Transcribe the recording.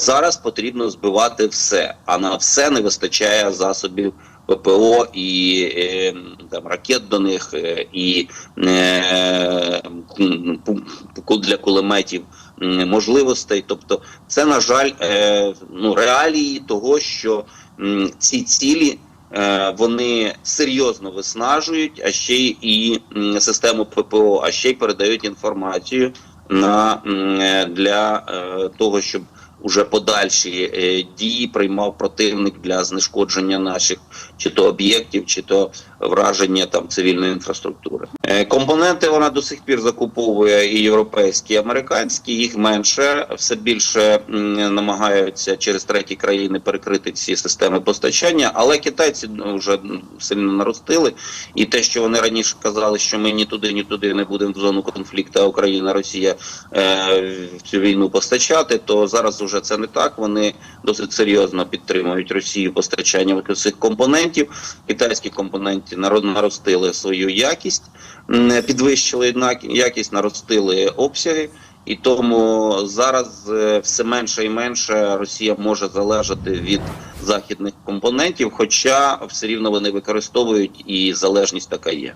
Зараз потрібно збивати все, а на все не вистачає засобів ППО і е, там ракет до них, е, і е, для кулеметів можливостей. Тобто, це на жаль, е, ну реалії того, що м, ці цілі. е, Вони серйозно виснажують, а ще й і систему ППО, а ще й передають інформацію на е, для того, щоб уже подальші е, дії приймав противник для знешкодження наших чи то об'єктів, чи то враження там цивільної інфраструктури. Е, Компоненти вона до сих пір закуповує і європейські, і американські. Їх менше все більше намагаються через треті країни перекрити ці системи постачання. Але китайці ну, вже сильно наростили. І те, що вони раніше казали, що ми ні туди, ні туди не будемо в зону конфлікту, Україна, Росія е, в цю війну постачати, то зараз вже це не так. Вони досить серйозно підтримують Росію постачанням цих компонентів. Китайські компоненти наростили свою якість, м, підвищили якість, наростили обсяги. І тому зараз е, все менше і менше Росія може залежати від західних компонентів, хоча все рівно вони використовують і залежність така є.